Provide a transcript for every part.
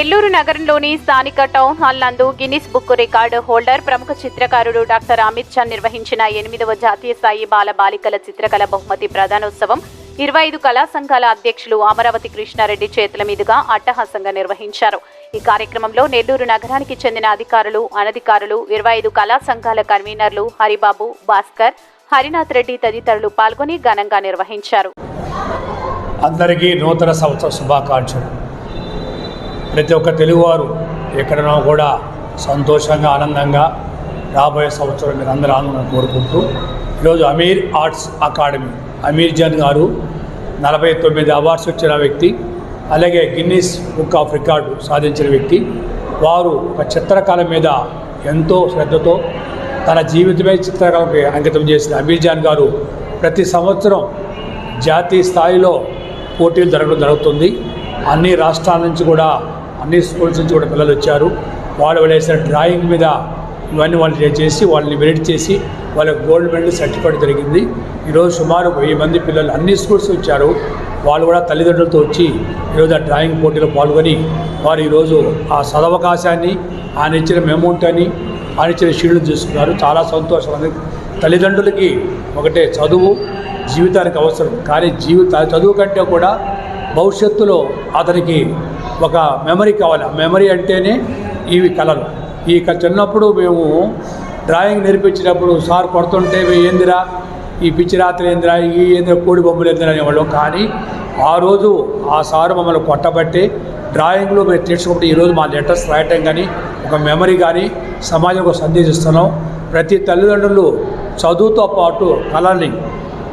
నెల్లూరు నగరంలోని స్థానిక town hall నందు గిన్నిస్ బుక్ రికార్డు హోల్డర్ ప్రముఖ చిత్రకారుడు డాక్టర్ అమిత్ చంద్ నిర్వహించిన ఎనిమిదవ జాతీయ స్థాయి బాల బాలికల చిత్రకళ బహుమతి ప్రధానోత్సవం. ఇరవై ఐదు కళా సంఘాల అధ్యక్షులు అమరావతి కృష్ణారెడ్డి చేతుల మీదుగా అట్టహాసంగా నిర్వహించారు. ఈ కార్యక్రమంలో నెల్లూరు నగరానికి చెందిన అధికారులు అనధికారులు ఇరవై ఐదు కళా సంఘాల కన్వీనర్లు హరిబాబు భాస్కర్ హరినాథ్ రెడ్డి తదితరులు పాల్గొని ఘనంగా నిర్వహించారు. అందరికీ నూతన సంవత్సర శుభాకాంక్షలు. ప్రతి ఒక్క తెలుగువారు ఎక్కడన్నా కూడా సంతోషంగా ఆనందంగా రాబోయే సంవత్సరం మీరు అందరూ ఆనందం కోరుకుంటూ ఈరోజు అమీర్ ఆర్ట్స్ అకాడమీ అమీర్ జాన్ గారు నలభై తొమ్మిది అవార్డ్స్ వచ్చిన వ్యక్తి అలాగే గిన్నీస్ బుక్ ఆఫ్ రికార్డు సాధించిన వ్యక్తి. వారు ఒక చిత్రకళ మీద ఎంతో శ్రద్ధతో తన జీవితమే చిత్రకళకి అంకితం చేసిన అమీర్ జాన్ గారు ప్రతి సంవత్సరం జాతీయ స్థాయిలో పోటీలు జరగడం జరుగుతుంది. అన్ని రాష్ట్రాల నుంచి కూడా అన్ని స్కూల్స్ నుంచి కూడా పిల్లలు వచ్చారు. వాళ్ళు వేసిన డ్రాయింగ్ మీద ఇవన్నీ వాళ్ళు చేసి వాళ్ళని వెయిట్ చేసి వాళ్ళకి గోల్డ్ మెడల్ సర్టిఫికేట్ జరిగింది. ఈరోజు సుమారు వెయ్యి మంది పిల్లలు అన్ని స్కూల్స్ వచ్చారు. వాళ్ళు కూడా తల్లిదండ్రులతో వచ్చి ఈరోజు ఆ డ్రాయింగ్ పోటీలో పాల్గొని వారు ఈరోజు ఆ సదవకాశాన్ని ఆయన ఇచ్చిన మెమౌంట్ అని ఆయన ఇచ్చిన షీల్డ్ తీసుకున్నారు. చాలా సంతోషం తల్లిదండ్రులకి ఒకటే చదువు జీవితానికి అవసరం. కానీ జీవిత చదువు కంటే కూడా భవిష్యత్తులో అతనికి ఒక మెమరీ కావాలి. మెమరీ అంటేనే ఇవి కళలు ఈ చిన్నప్పుడు మేము డ్రాయింగ్ నేర్పించినప్పుడు సార్ కొడుతుంటే ఏందిరా ఈ పిచ్చి రాత్రి ఏందిరా ఈ ఏందిరా కోడి బొమ్మలు ఏందిరా అనేవాళ్ళం. కానీ ఆ రోజు ఆ సారు మమ్మల్ని కొట్టబట్టి డ్రాయింగ్లో మేము తీర్చుకుంటే ఈరోజు మా లెటర్స్ రాయటం కానీ ఒక మెమరీ కానీ సమాజంకు సందేశిస్తున్నాం ప్రతి తల్లిదండ్రులు చదువుతో పాటు కళల్ని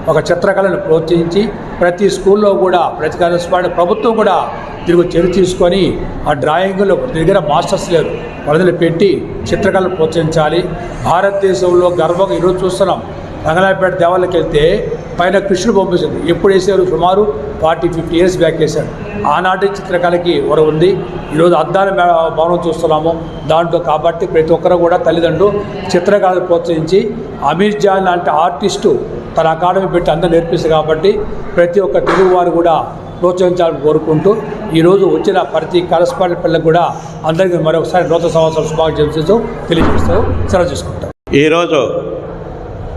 ఒక చిత్రకళను ప్రోత్సహించి ప్రతి స్కూల్లో కూడా ప్రతి కళాశాల ప్రభుత్వం కూడా తిరుగు చర్య తీసుకొని ఆ డ్రాయింగ్లో దగ్గర మాస్టర్స్ లేరు. వరదలు పెట్టి చిత్రకళను ప్రోత్సహించాలి. భారతదేశంలో గర్వంగా ఈరోజు చూస్తున్నాం. రంగనాయపేట దేవాలయకి వెళ్తే పైన కృష్ణుడు పంపించింది. ఎప్పుడు వేసారు? సుమారు ఫార్టీ ఫిఫ్టీ ఇయర్స్ బ్యాక్ వేశారు. ఆనాటి చిత్రకళకి వర ఉంది. ఈరోజు అద్దాల భవనం చూస్తున్నాము. దాంట్లో కాబట్టి ప్రతి ఒక్కరు కూడా తల్లిదండ్రులు చిత్రకళను ప్రోత్సహించి అమీర్ జాన్ లాంటి ఆర్టిస్టు తన అకాడమీ పెట్టి అందరూ నేర్పిస్తుంది కాబట్టి ప్రతి ఒక్క తెలుగు వారు కూడా ప్రోత్సహించాలని కోరుకుంటూ ఈరోజు వచ్చిన ప్రతి కరస్పాండెంట్ పిల్లలకు కూడా అందరికీ మరొకసారి నూతన సంవత్సరం శుభాకాంక్షలు తెలియజేస్తూ సెలవు చేసుకుంటాం ఈరోజు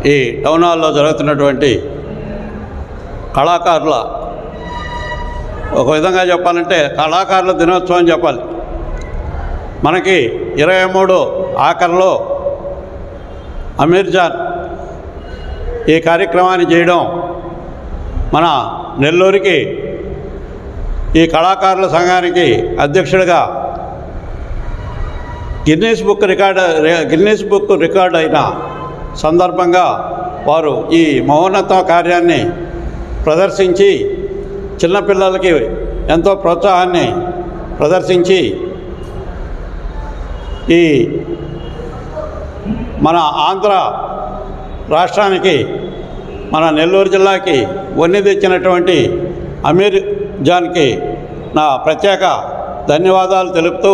ఈ టౌన్ హాల్లో జరుగుతున్నటువంటి కళాకారుల ఒక విధంగా చెప్పాలంటే కళాకారుల దినోత్సవం చెప్పాలి. మనకి ఇరవై మూడు ఆఖరిలో అమీర్ జాన్ ఈ కార్యక్రమాన్ని చేయడం మన నెల్లూరికి ఈ కళాకారుల సంఘానికి అధ్యక్షుడిగా Guinness book record Guinness book record అయిన సందర్భంగా వారు ఈ మహోన్నత కార్యాన్ని ప్రదర్శించి చిన్నపిల్లలకి ఎంతో ప్రోత్సాహాన్ని ప్రదర్శించి ఈ మన ఆంధ్ర రాష్ట్రానికి మన నెల్లూరు జిల్లాకి వన్నీ తెచ్చినటువంటి అమీర్ జాన్కి నా ప్రత్యేక ధన్యవాదాలు తెలుపుతూ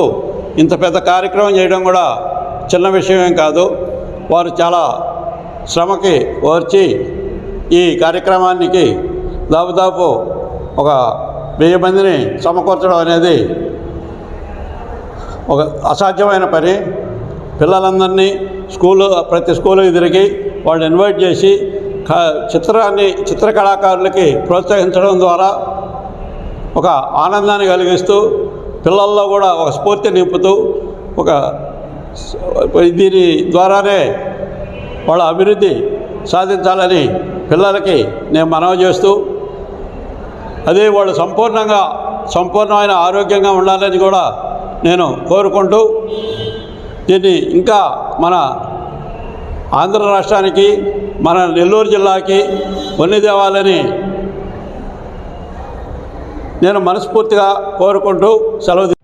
ఇంత పెద్ద కార్యక్రమం చేయడం కూడా చిన్న విషయమేం కాదు. వారు చాలా శ్రమకి ఓర్చి ఈ కార్యక్రమానికి దాదాపు ఒక వెయ్యి మందిని సమకూర్చడం అనేది ఒక అసాధ్యమైన పని. పిల్లలందరినీ స్కూలు ప్రతి స్కూలు తిరిగి వాళ్ళు ఇన్వైట్ చేసి క- చిత్రాన్ని చిత్రకళాకారులకి ప్రోత్సహించడం ద్వారా ఒక ఆనందాన్ని కలిగిస్తూ పిల్లల్లో కూడా ఒక స్ఫూర్తి నింపుతూ ఒక దీని ద్వారానే వాళ్ళ అభివృద్ధి సాధించాలని పిల్లలకి నేను మనవి చేస్తూ అదే వాళ్ళు సంపూర్ణంగా సంపూర్ణమైన ఆరోగ్యంగా ఉండాలని కూడా నేను కోరుకుంటూ దీన్ని ఇంకా మన ఆంధ్ర రాష్ట్రానికి మన నెల్లూరు జిల్లాకి వన్నె తేవాలని నేను మనస్ఫూర్తిగా కోరుకుంటూ సెలవు